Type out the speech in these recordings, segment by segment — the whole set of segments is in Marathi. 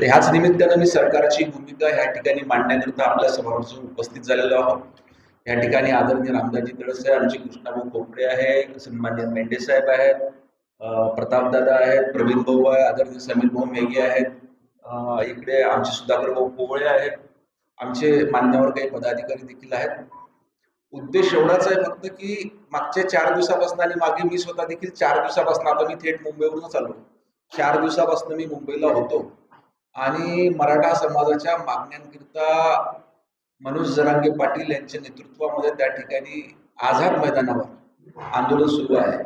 तर ह्याच निमित्तानं मी सरकारची भूमिका ह्या ठिकाणी मांडण्याकरिता आपल्यासमोर उपस्थित झालेलो आहोत. या ठिकाणी आदरणीय रामदाजी तळस आहे आमचे कृष्णाभाऊ कोपडे आहे सन्मान्य मेंढे साहेब आहेत प्रतापदादा आहेत प्रवीण भाऊ आहे आदरणीय समीर भाऊ मेघे आहेत इकडे आमचे सुधाकर भाऊ कोवळे आहेत. आमचे मान्यवर काही पदाधिकारी देखील आहेत. उद्देश एवढाच आहे फक्त की मागच्या चार दिवसापासून आणि मागे मी स्वतः देखील चार दिवसापासून आता मी थेट मुंबईवरूनच आलो. चार दिवसापासून मी मुंबईला होतो. आणि मराठा समाजाच्या मागण्यांकरिता मनोज जरांगे पाटील यांच्या नेतृत्वामध्ये त्या ठिकाणी आझाद मैदानावर आंदोलन सुरू आहे.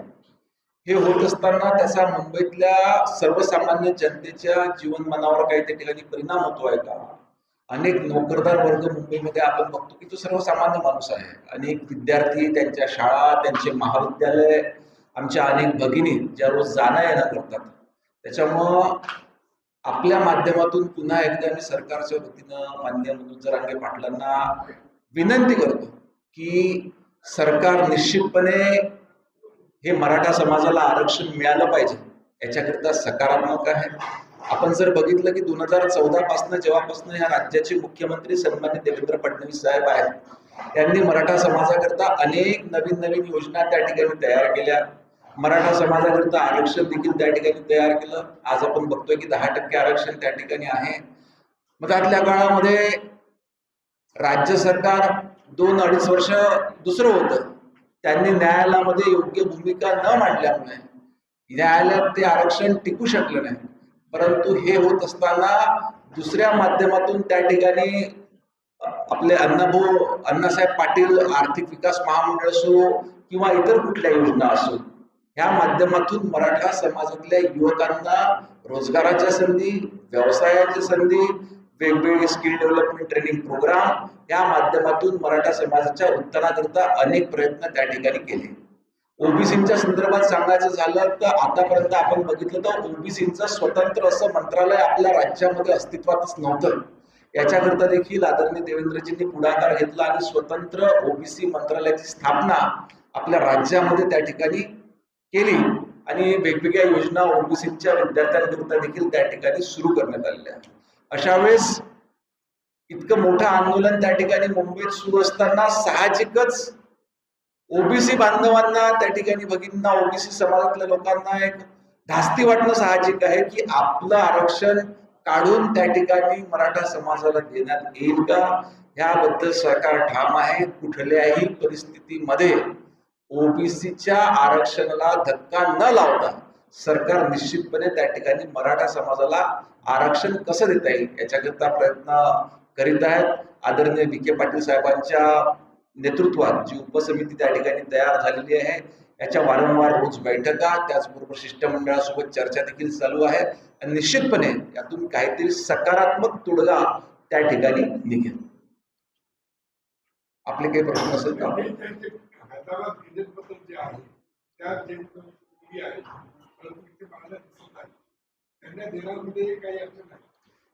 हे होत असताना त्याचा मुंबईतल्या सर्वसामान्य जनतेच्या जीवनमानावर काही त्या ठिकाणी परिणाम होतो आहे का? अनेक नोकरदार वर्ग मुंबईमध्ये आपण बघतो की तो सर्वसामान्य माणूस आहे. अनेक विद्यार्थी त्यांच्या शाळा त्यांचे महाविद्यालय आमच्या अनेक भगिनी ज्या रोज जाणं येणं करतात. त्याच्यामुळं आपल्या माध्यमातून पुन्हा एकदा मी सरकारच्या वतीनं मान्य मनोज जरांगे पाटलांना विनंती करतो की सरकार निश्चितपणे हे मराठा समाजाला आरक्षण मिळालं पाहिजे याच्याकरिता सकारात्मक आहे. आपण जर बघितलं की दोन हजार चौदा पासून जेव्हापासून ह्या राज्याचे मुख्यमंत्री सन्मान्य देवेंद्र फडणवीस साहेब आहेत त्यांनी मराठा समाजाकरता अनेक नवीन नवीन योजना त्या ठिकाणी तयार केल्या. मराठा समाजाकरता आरक्षण देखील त्या ठिकाणी तयार केलं. आज आपण बघतोय की दहा टक्के आरक्षण त्या ठिकाणी आहे. मग त्यातल्या काळामध्ये राज्य सरकार दोन अडीच वर्ष दुसरं होतं. त्यांनी न्यायालयामध्ये योग्य भूमिका न मांडल्यामुळे न्यायालयात ते आरक्षण टिकू शकलं नाही. परंतु हे होत असताना दुसऱ्या माध्यमातून त्या ठिकाणी आपले अण्णाभाऊ अण्णासाहेब पाटील आर्थिक विकास महामंडळ असो किंवा इतर कुठल्या योजना असो ह्या माध्यमातून मराठा समाजातल्या युवकांना रोजगाराच्या संधी व्यवसायाच्या संधी वेगवेगळे स्किल डेव्हलपमेंट ट्रेनिंग प्रोग्राम या माध्यमातून मराठा समाजाच्या उत्थानाकरता अनेक प्रयत्न त्या ठिकाणी केले. ओबीसीच्या संदर्भात सांगायचं झालं तर आतापर्यंत आपण बघितलं तर ओबीसीचं स्वतंत्र असं मंत्रालय आपल्या राज्यामध्ये अस्तित्वातच नव्हतं. याच्याकरता देखील आदरणीय देवेंद्रजींनी पुढाकार घेतला आणि स्वतंत्र ओबीसी मंत्रालयाची स्थापना आपल्या राज्यामध्ये त्या ठिकाणी केली आणि वेगवेगळ्या योजना ओबीसीच्या विद्यार्थ्यांकरिता देखील त्या ठिकाणी सुरू करण्यात आलेल्या अशा वेळेस इतकं मोठं आंदोलन त्या ठिकाणी मुंबईत सुरू असताना साहजिकच ओबीसी बांधवांना त्या ठिकाणी भगिनींना ओबीसी समाजातल्या लोकांना एक धास्ती वाटणं साहजिक आहे की आपलं आरक्षण काढून त्या ठिकाणी मराठा समाजाला देण्यात येईल का? याबद्दल सरकार ठाम आहे. कुठल्याही परिस्थितीमध्ये ओबीसीच्या आरक्षणाला धक्का न लावता सरकार निश्चितपणे त्या ठिकाणी मराठा समाजाला आरक्षण कसं देता येईल याच्याकरता प्रयत्न करीत आहेत. आदरणीय विखे पाटील साहेबांच्या नेतृत्वात जी उपसमिती त्या ठिकाणी तयार झालेली आहे याच्या वारंवार रोज बैठका त्याचबरोबर शिष्टमंडळासोबत चर्चा देखील चालू आहे आणि निश्चितपणे यातून काहीतरी सकारात्मक तोडगा त्या ठिकाणी निघेल. आपले काही प्रश्न असेल का? हैदराबादबद्दल जे आहे त्या मुली आहेत परंतु तिथे पाहायला दिसत नाही. त्यांना देण्यामध्ये काही अर्थ नाही.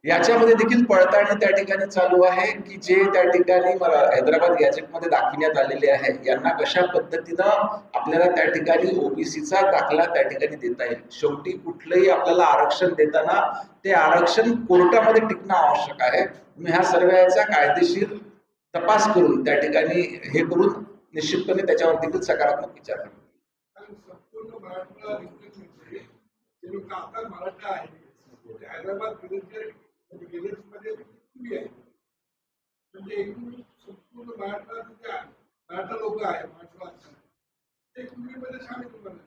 याच्यामध्ये देखील पडताळणी त्या ठिकाणी चालू आहे की जे त्या ठिकाणी मला हैदराबाद गॅजेटमध्ये दाखविण्यात आलेले आहे यांना कशा पद्धतीनं आपल्याला त्या ठिकाणी ओबीसीचा दाखला त्या ठिकाणी देता येईल? शेवटी कुठलंही आपल्याला आरक्षण देताना ते आरक्षण कोर्टामध्ये टिकणं आवश्यक आहे. मी ह्या सर्व याचा कायदेशीर तपास करून त्या ठिकाणी हे करून निश्चितपणे त्याच्यावर देखील सकारात्मक विचार आहे. म्हणजे एकूण संपूर्ण आहे, मराठा लोक आहे ते कुणबीमध्ये सामील होणार नाही.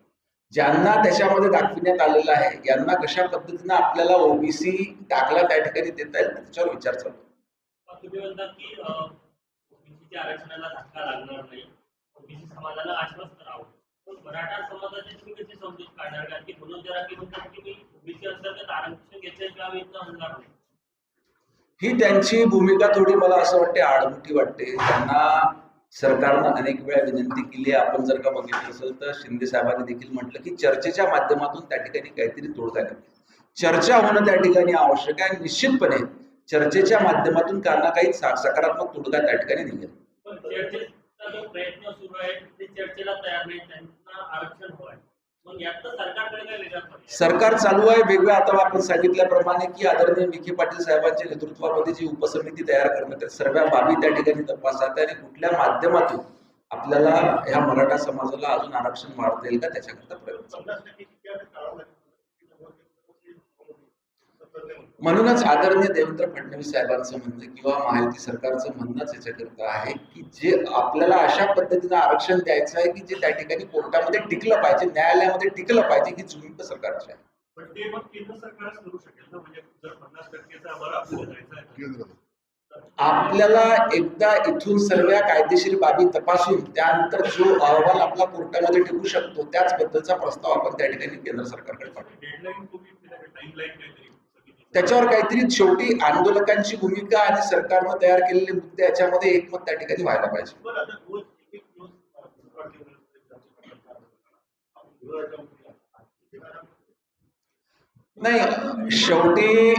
ज्यांना त्याच्यामध्ये दाखविण्यात आलेलं आहे यांना कशा पद्धतीनं आपल्याला ओबीसी दाखला त्या ठिकाणी देता येईल त्याच्यावर विचार चालू आहे. आरक्षणाला धक्का लागणार नाही ओबीसी समाजाला आश्वस्त राहावं. पण मराठा समाजाची तुम्ही कशी समजूत काढणार कारण की मनोज जरांगे म्हणतात की मी ओबीसी अंतर्गत आरक्षण घेतल्याशिवाय आम्ही इथं हलणार नाही. ही त्यांची भूमिका थोडी मला असं वाटते आडमुठी वाटते. त्यांना सरकारनं अनेक वेळा विनंती केली आहे. आपण जर का बघितलं असेल तर शिंदे साहेबांनी देखील म्हटलं की चर्चेच्या माध्यमातून त्या ठिकाणी काहीतरी तोडगा निघेल चर्चा होणं त्या ठिकाणी आवश्यक आहे. निश्चितपणे चर्चेच्या माध्यमातून काही ना काही सकारात्मक तोडगा त्या ठिकाणी निघेल. चर्चेचा जो प्रयत्न सुरू आहे ते चर्चेला तयार नाही त्यांना आरक्षण हवं मग सरकारकडे काय वेगळा? सरकार चालू आहे वेगळं आता आपण सांगितल्याप्रमाणे की आदरणीय विखे पाटील साहेबांच्या नेतृत्वामध्ये जी उपसमिती तयार करण्यात सर्व बाबी त्या ठिकाणी तपासात आहे आणि कुठल्या माध्यमातून आपल्याला ह्या मराठा समाजाला अजून आरक्षण वाढता येईल का त्याच्याकरता प्रयत्न चालू आहे. म्हणूनच आदरणीय देवेंद्र फडणवीस साहेबांचं म्हणणं किंवा महायुती सरकारचं म्हणणंच याच्याकरता आहे की जे आपल्याला अशा पद्धतीनं आरक्षण द्यायचं आहे की जे त्या ठिकाणी कोर्टामध्ये टिकलं पाहिजे न्यायालयामध्ये टिकलं पाहिजे ही भूमिका सरकारची आहे. पण ते मग केंद्र सरकारच करू शकेल ना? म्हणजे जर पन्नास टक्केचा वर आपल्याला आहे आपल्याला एकदा इथून सर्व कायदेशीर बाबी तपासून त्यानंतर जो अहवाल आपला कोर्टामध्ये टिकू शकतो त्याच बद्दलचा प्रस्ताव आपण त्या ठिकाणी केंद्र सरकारकडे पाठवू. त्याच्यावर काहीतरी शेवटी आंदोलकांची भूमिका आणि सरकारनं तयार केलेले मुद्दे याच्यामध्ये एकमत त्या ठिकाणी व्हायला पाहिजे. नाही शेवटी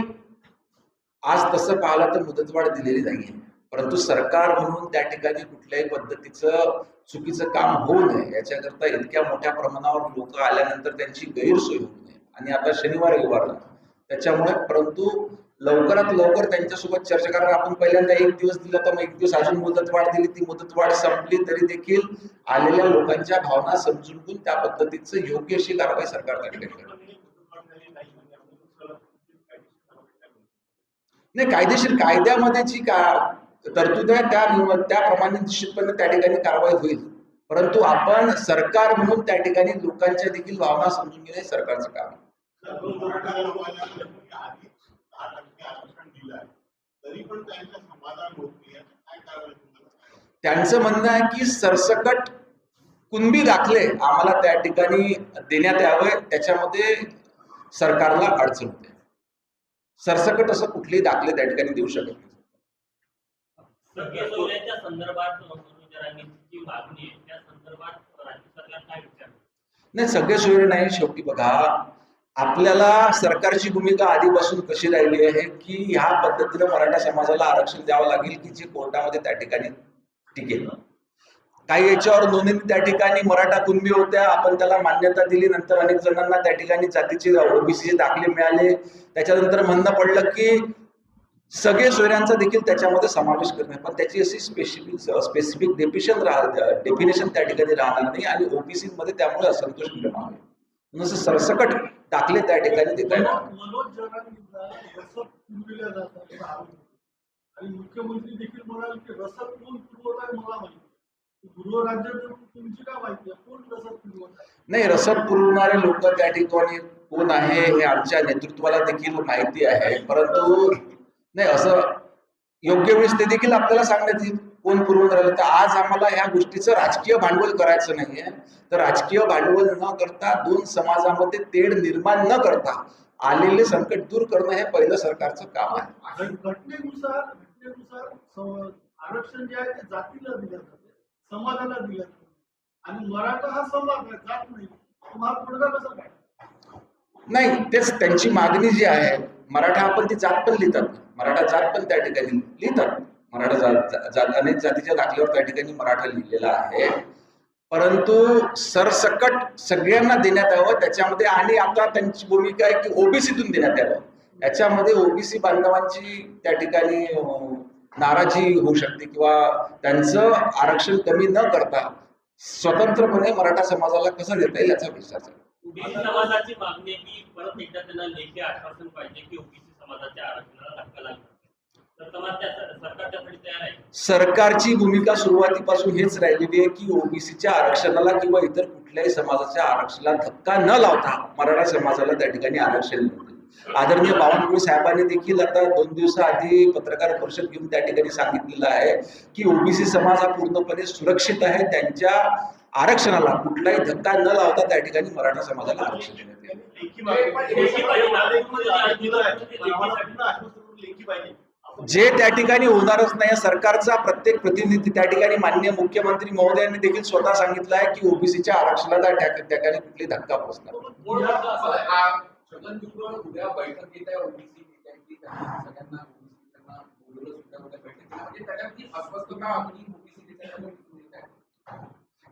आज तसं पाहिलं तर मुदतवाढ दिलेली नाहीये. परंतु सरकार म्हणून त्या ठिकाणी कुठल्याही पद्धतीचं चुकीचं काम होऊ नये याच्याकरता इतक्या मोठ्या प्रमाणावर लोक आल्यानंतर त्यांची गैरसोय होऊ नये. आणि आता शनिवार रविवार त्याच्यामुळे परंतु लवकरात लवकर त्यांच्यासोबत चर्चा कारण आपण पहिल्यांदा एक दिवस दिला तर मग एक दिवस अजून मुदतवाढ दिली. ती मुदतवाढ संपली तरी देखील आलेल्या लोकांच्या भावना समजून घेऊन त्या पद्धतीचं योग्य अशी कारवाई सरकार त्या ठिकाणी नाही कायदेशीर कायद्यामध्ये जी का तरतूद आहे त्या त्याप्रमाणे निश्चितपणे त्या ठिकाणी कारवाई होईल. परंतु आपण सरकार म्हणून त्या ठिकाणी लोकांच्या देखील भावना समजून घेणे सरकारचं काम आहे. तरी पण त्यांचं समाधान होत नाही आता काय कारवाई तुम्हाला त्यांचं म्हणणं आहे की सरसकट कुणबी दाखले आम्हाला त्या ठिकाणी देण्यात यावे त्याच्यामध्ये सरकारला अडचण होते. सरसकट असं कुठलेही दाखले त्या ठिकाणी देऊ शकत नाही? नाही सगळे सोयरे नाही शेवटी बघा आपल्याला सरकारची भूमिका आधीपासून कशी राहिली आहे की ह्या पद्धतीनं मराठा समाजाला आरक्षण द्यावं लागेल की जे कोर्टामध्ये त्या ठिकाणी टिकेल? काही याच्यावर नोंदणी त्या ठिकाणी मराठा कुणबी होत्या आपण त्याला मान्यता दिली नंतर अनेक जणांना त्या ठिकाणी जातीचे ओबीसीचे दाखले मिळाले. त्याच्यानंतर म्हणणं पडलं की सगळे सोयऱ्यांचा देखील त्याच्यामध्ये समावेश करणे पण त्याची अशी स्पेसिफिक स्पेसिफिक डेफिशन डेफिनेशन त्या ठिकाणी राहणार नाही आणि ओबीसीमध्ये त्यामुळे असंतोष निर्माण होईल. म्हणून सरसकट दाखले त्या ठिकाणी देता येणार नाही. मनोज जरांगीचा रसद पुरविल्या जातात असा आरोप. आहे. आणि मुख्यमंत्री देखील म्हणाले की रसद कोण पुरवत आहे मला माहिती गृहराज्य तुमची काय माहिती आहे कोण रसद पुरवत आहे? नाही रसद पुरवणारे लोक त्या ठिकाणी कोण आहे हे आमच्या नेतृत्वाला देखील माहिती आहे. परंतु नाही असं योग्य वेळेस ते देखील आपल्याला सांगण्यात येईल. कोण पुरवून राहिलं? तर आज आम्हाला ह्या गोष्टीचं राजकीय भांडवल करायचं नाहीये. तर राजकीय भांडवल न करता दोन समाजामध्ये तेढ निर्माण न करता आलेले संकट दूर करणं हे पहिलं सरकारचं काम आहे. आणि घटनेनुसार घटनेनुसार स- आरक्षण जे आहे ते जातीला दिलं जाते समाजाला दिलं जाते. आणि मराठा हा समाज आहे जात नाही. मग हा मुलगा कसा काय नाही तेच त्यांची मागणी जी आहे मराठा आपण ती जात पण लिहितात. मराठा जात पण त्या ठिकाणी लिहितात. मराठा जात अनेक जातीच्या दाखल्यावर त्या ठिकाणी मराठा लिहिलेला आहे. परंतु सरसकट सगळ्यांना देण्यात यावं त्याच्यामध्ये आणि आता त्यांची भूमिका आहे की ओबीसीतून देण्यात यावं. याच्यामध्ये ओबीसी बांधवांची त्या ठिकाणी नाराजी होऊ शकते किंवा त्यांचं आरक्षण कमी न करता स्वतंत्रपणे मराठा समाजाला कसं देता येईल याचा विचार समाजाची मागणी की परत एकदा त्यांना लेखी आश्वासन पाहिजे की ओबीसी समाजाच्या आरक्षणाला धक्का लागला. सरकारची भूमिका सुरुवातीपासून हेच राहिलेली आहे की ओबीसीच्या आरक्षणाला किंवा इतर कुठल्याही समाजाच्या आरक्षणाला धक्का न लावता मराठा समाजाला त्या ठिकाणी आरक्षण मिळते. आदरणीय बावनकुळे साहेबांनी देखील आता दोन दिवसाआधी पत्रकार परिषद घेऊन त्या ठिकाणी सांगितलेलं आहे की ओबीसी समाज हा पूर्णपणे सुरक्षित आहे. त्यांच्या आरक्षणाला कुठलाही धक्का न लावता त्या ठिकाणी मराठा समाजाला आरक्षण देण्यात येईल. जे त्या ठिकाणी होणारच नाही सरकारचा प्रत्येक प्रतिनिधी त्या ठिकाणी मान्य मुख्यमंत्री महोदयांनी देखील स्वतः सांगितलं आहे की ओबीसीच्या आरक्षणाला त्या ठिकाणी कुठली धक्का पोहोचणार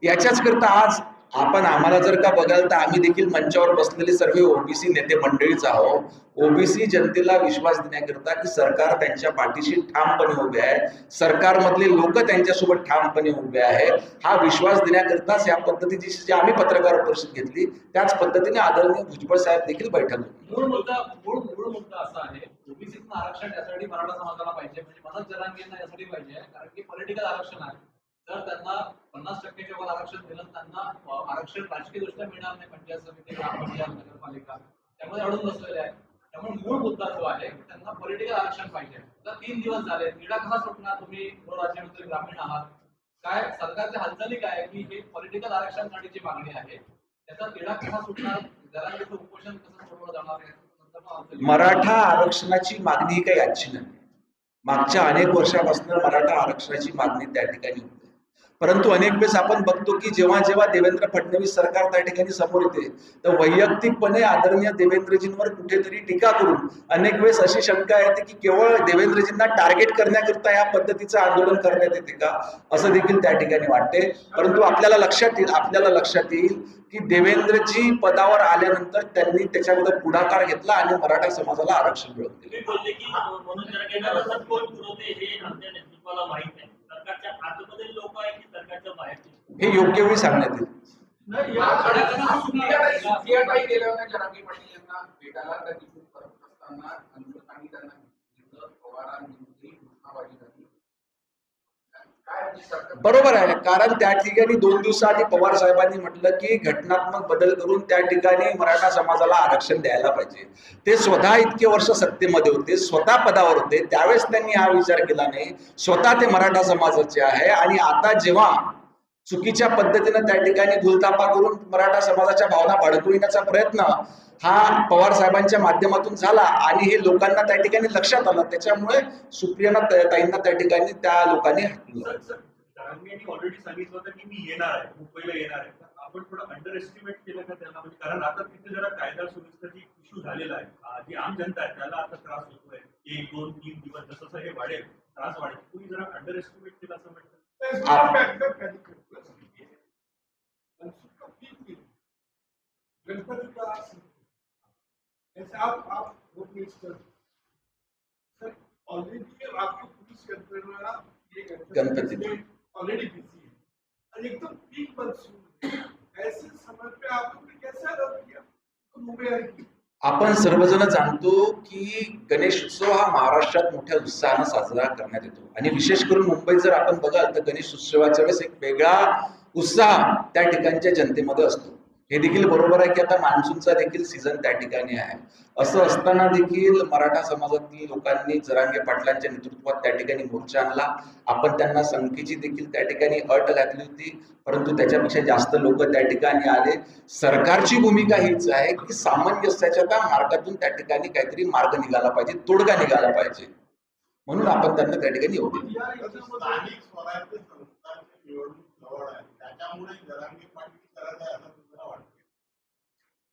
याच्याच करता आज आपण आम्हाला जर का बघाल तर आम्ही देखील मंचावर बसलेले सर्व ओबीसी नेते मंडळीच आहोत. ओबीसी जनतेला विश्वास देण्याकरिता की सरकार त्यांच्या पाठीशी ठामपणे उभे आहे. सरकारमधले लोक त्यांच्यासोबत ठामपणे उभे आहे हा विश्वास देण्याकरिताच या पद्धतीची जी आम्ही पत्रकार परिषद घेतली त्याच पद्धतीने आदरणीय भुजबळ साहेब देखील बैठक मूळ मुद्दा मूळ मूळ मुद्दा असा आहे ओबीसीतून आरक्षण यासाठी मराठा समाजाला पाहिजे म्हणजे मनोज जरांगेंना यासाठी पाहिजे कारण की पॉलिटिकल आरक्षण आहे. तर त्यांना पन्नास टक्क्याच्या वर आरक्षण दिलं त्यांना आरक्षण राजकीय दृष्ट्या मिळणार नाही पंचायत समिती ग्रामपंचायत नगरपालिका. त्यामुळे अडून बसलेले आहे त्यामुळे मूळ मुद्दा जो आहे त्यांना पॉलिटिकल आरक्षण पाहिजे. तर तीन दिवस झाले तिढा कसा सुटणार? तुम्ही गृहराज्यमंत्री ग्रामीण आहात. काय सरकारच्या हालचाली काय की हे पॉलिटिकल आरक्षणासाठीची मागणी आहे. त्याचा तिढा कसा सुटणार? जरांगेचं उपोषण कसं सोडवलं जाणार आहे. मराठा आरक्षणाची मागणी काही आजची नाही. मागच्या अनेक वर्षापासून मराठा आरक्षणाची मागणी त्या ठिकाणी होते. परंतु अनेक वेळेस आपण बघतो की जेव्हा जेव्हा देवेंद्र फडणवीस सरकार त्या ठिकाणी समोर येते तर वैयक्तिकपणे आदरणीय देवेंद्रजींवर कुठेतरी टीका करून अनेक वेळेस अशी शंका येते की केवळ देवेंद्रजींना टार्गेट करण्याकरता या पद्धतीचं आंदोलन करण्यात येते का? असं देखील त्या ठिकाणी वाटते. परंतु आपल्याला लक्षात येईल आपल्याला लक्षात येईल की देवेंद्रजी पदावर आल्यानंतर त्यांनी त्याच्यामध्ये पुढाकार घेतला आणि मराठा समाजाला आरक्षण मिळवून दिले. हे आमच्या नेतृत्वाला माहीत नाही सरकारच्या आतमधील लोक आहे की सरकारच्या बाहेरचे हे योग्य वेळी सांगण्यात येईल. नाही, बरोबर आहे. कारण त्या ठिकाणी दोन दिवसाआधी पवार साहेबांनी म्हटलं की घटनात्मक बदल करून त्या ठिकाणी मराठा समाजाला आरक्षण द्यायला पाहिजे. ते स्वतः इतके वर्ष सत्तेमध्ये होते स्वतः पदावर होते. त्यावेळेस त्यांनी हा विचार केला नाही. स्वतः ते मराठा समाजाचे आहे आणि आता जेव्हा चुकीच्या पद्धतीनं त्या ठिकाणी भूलतापा करून मराठा समाजाच्या भावना भडकविण्याचा प्रयत्न हा पवार साहेबांच्या माध्यमातून झाला आणि हे लोकांना त्या ठिकाणी लक्षात आलं. त्याच्यामुळे सुप्रियाना ताईंना त्या ठिकाणी त्या लोकांनी जरांगेंनी ऑलरेडी सांगितलं होतं की मी येणार आहे मुंबईला येणार आहे. आपण थोडं अंडर एस्टिमेट केलं का त्यांना? म्हणजे कारण आता तिथे जरा कायदा सुव्यवस्थेची इश्यू झालेला आहे. जी आम जनता आहे त्याला आता त्रास होतोय. एक दोन तीन दिवस जसं जसं हे वाढेल त्रास वाढेल. तुम्ही जरा अंडर एस्टिमेट केलं असं वाटतं There's ऐसे आप आप मिनिस्टर सर ऑलरेडी आपकी पुलिस ये गणपति। ऑलरेडी बिजी है। और एकदम पीक। ऐसे समय पे आप लोगों ने कैसे अलर्ट किया? तो मुंबई आपण सर्वजण जाणतो की गणेश उत्सव हा महाराष्ट्रात मोठ्या उत्साहानं साजरा करण्यात येतो. आणि विशेष करून मुंबईत जर आपण बघाल तर गणेश उत्सवाच्या वेळेस एक वेगळा उत्साह त्या ठिकाणच्या जनतेमध्ये असतो. हे देखील बरोबर आहे की आता मान्सूनचा देखील सीझन त्या ठिकाणी आहे. असं असताना देखील मराठा समाजातील लोकांनी जरांगे पाटलांच्या नेतृत्वात त्या ठिकाणी मोर्चा आणला. आपण त्यांना संख्येची देखील त्या ठिकाणी अट घातली होती परंतु त्याच्यापेक्षा जास्त लोक त्या ठिकाणी आले. सरकारची भूमिका हीच आहे की सामंजस्याच्या त्या मार्गातून त्या ठिकाणी काहीतरी मार्ग निघाला पाहिजे तोडगा निघाला पाहिजे. म्हणून आपण त्यांना त्या ठिकाणी येऊ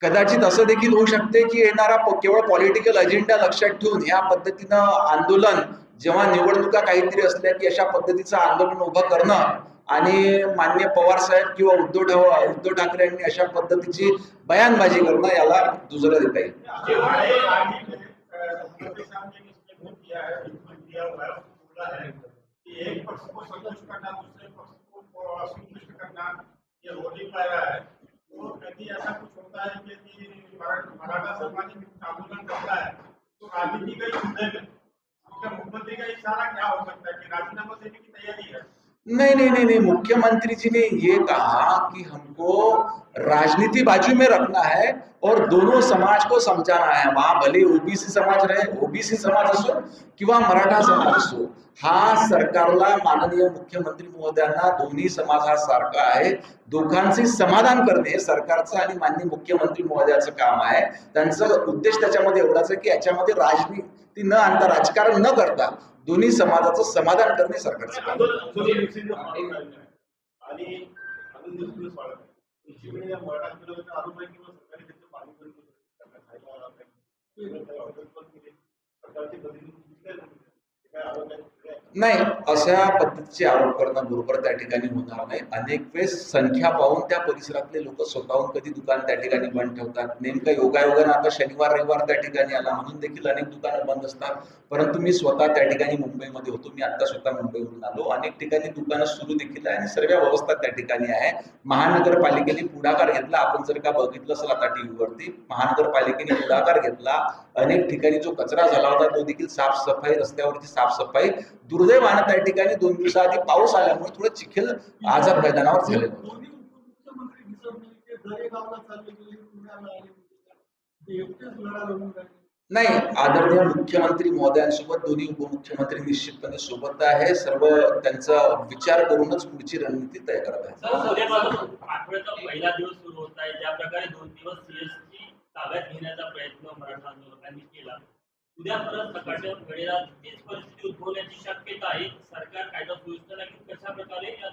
कदाचित असं देखील होऊ शकते की येणारा प- केवळ पॉलिटिकल अजेंडा लक्षात ठेवून या पद्धतीनं आंदोलन जेव्हा निवडणुका काहीतरी असल्या की अशा पद्धतीचं आंदोलन उभं करणं आणि मान्य पवार साहेब किंवा उद्धव उद्धव ठाकरे यांनी अशा पद्धतीची बयानबाजी करणं याला दुजरा देता येईल. ऐसा कुछ होता है मराठा समाज आंदोलन करता है तो राजनीति का ही मुख्यमंत्री का इशारा क्या हो सकता है कि राजीनामा देने की तैयारी है? नहीं नहीं नहीं नहीं, मुख्यमंत्री जी ने ये कहा कि हमको राजनीति बाजू में रखना है और दोनों समाज को समझाना है। वहाँ भले ओबीसी समाज रहे, ओबीसी समाज असो किंवा मराठा समाज असो। हा, सरकारला माननीय मुख्यमंत्री महोदयांना दोन्ही समाज हा आहे, दोघांचे समाधान करणे हे सरकारचं आणि माननीय मुख्यमंत्री महोदयाचं काम आहे. त्यांचा उद्देश त्याच्यामध्ये एवढाच न आणता, राजकारण न करता दोन्ही समाजाचं समाधान करणे सरकारचं काम नाही अशा पद्धतीचे आरोप करणं बरोबर त्या ठिकाणी होणार नाही. अनेक वेळेस संख्या पाहून त्या परिसरातले लोक स्वतःहून कधी दुकान त्या ठिकाणी बंद ठेवतात. नेमकं योगायोगानं आता शनिवार रविवार त्या ठिकाणी आला म्हणून देखील अनेक दुकानं बंद असतात. परंतु मी स्वतः त्या ठिकाणी मुंबईमध्ये होतो. मी आता स्वतः मुंबईवरून आलो. अनेक ठिकाणी दुकानं सुरू देखील आहे आणि सर्व व्यवस्था त्या ठिकाणी आहे. महानगरपालिकेने पुढाकार घेतला. आपण जर का बघितलं असेल आता टीव्हीवरती महानगरपालिकेने पुढाकार घेतला. अनेक ठिकाणी जो कचरा झाला होता तो देखील साफसफाई रस्त्यावरची साफसफाई दुर्दैवानं त्या ठिकाणी. दोन दिवसाआधी पाऊस आल्यामुळे थोडं चिखल आजार मैदानावर झाले. नाही नाही आदरणीय मुख्यमंत्री महोदयांसोबत दोन्ही उपमुख्यमंत्री निश्चितपणे सोबत आहे. सर्व त्यांचा विचार करूनच पुढची रणनीती तयार करत आहे. उद्या परत सकाळच्या वेळेला तीच परिस्थिती उद्भवण्याची शक्यता आहे. सरकार कायदा सुव्यवस्था लागेल. कशा प्रकारे या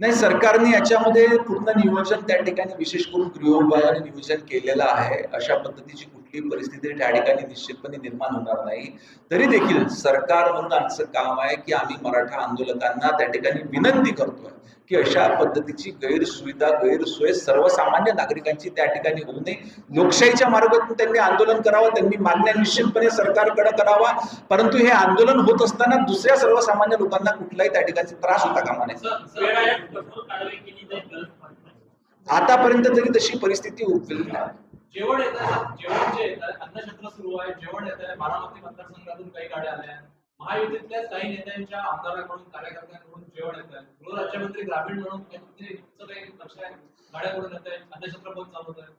नाही सरकारने याच्यामध्ये पूर्ण नियोजन त्या ठिकाणी विशेष करून गृहोपायाने नियोजन केलेलं आहे अशा पद्धतीची कुठलीही परिस्थिती त्या ठिकाणी निश्चितपणे निर्माण होणार नाही. तरी देखील सरकार म्हणून आमचं काम आहे की आम्ही मराठा आंदोलकांना त्या ठिकाणी विनंती करतोय की अशा पद्धतीची गैरसुविधा गैरसोय सर्वसामान्य नागरिकांची त्या ठिकाणी होऊ नये. लोकशाहीच्या मार्गातून त्यांनी आंदोलन करावं त्यांनी मागण्या निश्चितपणे सरकारकडे करावा. परंतु हे आंदोलन होत असताना दुसऱ्या सर्वसामान्य लोकांना कुठलाही त्या ठिकाणी त्रास होता कामा नये. आतापर्यंत तरी तशी परिस्थिती उद्भवली नाही. जेवण येत आहे जेवण जे येत आहे अन्नछत्र सुरू आहे. जेवण येत आहे बारामती मतदारसंघातून काही गाड्या आल्या. आहेत. महायुतीतल्याच काही नेत्यांच्या आमदारांकडून कार्यकर्त्यांकडून जेवण येत आहे गृहराज्यमंत्री ग्रामीण म्हणून काही लक्ष आहे?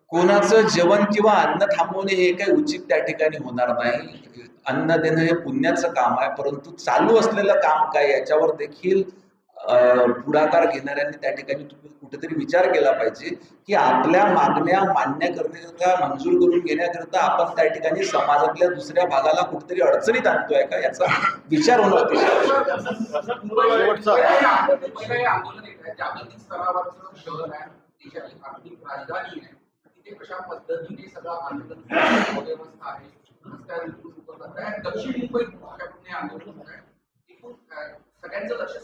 कोणाचं जेवण किंवा अन्न थांबवणे हे काही उचित त्या ठिकाणी होणार नाही. अन्न देणं हे पुण्याचं काम आहे परंतु चालू असलेलं काम काय याच्यावर देखील पुढाकार घेणाऱ्यांनी त्या ठिकाणी तु- कुठेतरी विचार केला पाहिजे की आपल्या मागण्या मान्य करण्याकरता मंजूर करून घेण्याकरता आपण त्या ठिकाणी समाजातल्या दुसऱ्या भागाला कुठेतरी अडचणीत आणतोय का याचा विचार होणं अतिशय कशा पद्धतीने सगळं व्यवस्था आहे. दक्षिण मुंबईत आंदोलन सगळ्यांचं लक्ष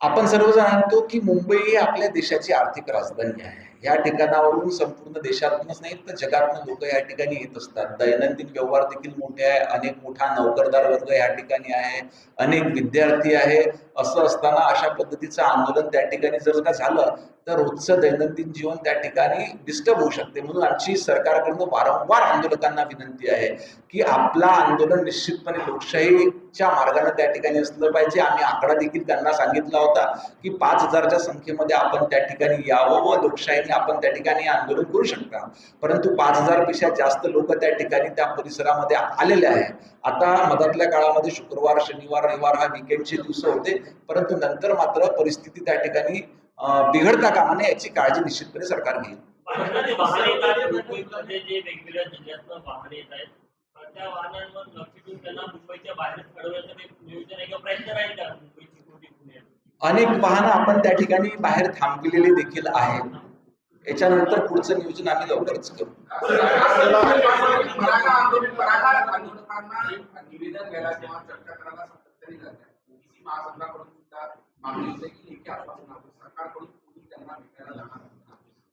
आपण सर्वजण जाणतो की मुंबई ही आपल्या देशाची आर्थिक राजधानी आहे. या ठिकाणावरून संपूर्ण देशातूनच नाही तर जगातून लोक या ठिकाणी येत असतात. दैनंदिन व्यवहार देखील मोठे आहे. अनेक मोठा नोकरदार वर्ग या ठिकाणी आहे. अनेक विद्यार्थी आहे. असं असताना अशा पद्धतीचं आंदोलन त्या ठिकाणी जर का झालं तर रोजचं दैनंदिन जीवन त्या ठिकाणी डिस्टर्ब होऊ शकते. म्हणून आमची सरकारकडनं वारंवार आंदोलकांना विनंती आहे की आपला आंदोलन निश्चितपणे लोकशाहीच्या मार्गाने त्या ठिकाणी असलं पाहिजे. आम्ही आकडा देखील त्यांना सांगितला होता की पाच हजारच्या संख्येमध्ये आपण त्या ठिकाणी यावं व लोकशाहीने आपण त्या ठिकाणी आंदोलन करू शकता. परंतु पाच हजारपेक्षा जास्त लोक त्या ठिकाणी त्या परिसरामध्ये आलेले आहे आता मधातल्या काळामध्ये शुक्रवार शनिवार रविवार हा विकेंडचे दिवस होते. परंतु नंतर मात्र परिस्थिती त्या ठिकाणी बिघडता कामा नये याची काळजी निश्चितपणे सरकार घेईल. अनेक वाहनं आपण त्या ठिकाणी बाहेर थांबविलेली देखील आहेत. याच्यानंतर पुढचं नियोजन आम्ही लवकरच करू. निवेदन द्यायला किंवा चर्चा करायला महासंघाकडून सुद्धा मागणी की आश्वासन सरकारकडून कोणी त्यांना भेटायला जाणार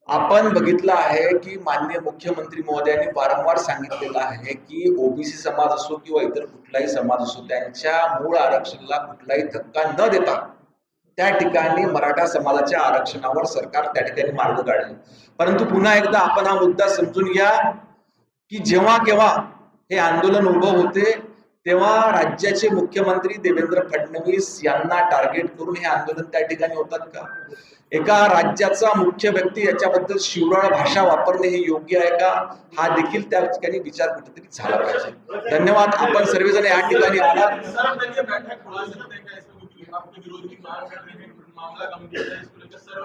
आपण बघितलं आहे की माननीय मुख्यमंत्री महोदयांनी वारंवार सांगितलेलं आहे की ओबीसी समाज असो किंवा इतर कुठलाही समाज असो त्यांच्या मूळ आरक्षणाला कुठलाही धक्का न देता त्या ठिकाणी मराठा समाजाच्या आरक्षणावर सरकार त्या ठिकाणी मार्ग काढले. परंतु पुन्हा एकदा आपण हा मुद्दा समजून घ्या की जेव्हा केव्हा हे आंदोलन उभं होते तेव्हा राज्याचे मुख्यमंत्री देवेंद्र फडणवीस यांना टार्गेट करून हे आंदोलन त्या ठिकाणी होतात का? एका राज्याचा मुख्य व्यक्ती याच्याबद्दल शिवराळ भाषा वापरणे हे योग्य आहे का? हा देखील त्या ठिकाणी विचार कुठेतरी झाला पाहिजे. धन्यवाद. आपण सर्वजण या ठिकाणी आलात. विरोध की आपके विरोधी मार कर रहे हैं मामला गंभीर है इसको लेकर सर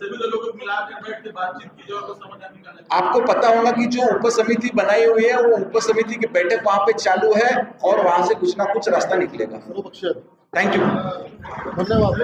सभी दलों को मिलाकर बैठ के बातचीत की जाए और समाधान निकाला आपको पता होगा कि जो उप समिति बनाई हुई है वो उप समिति की बैठक वहाँ पे चालू है और वहाँ से कुछ ना कुछ रास्ता निकलेगा। थैंक यू धन्यवाद।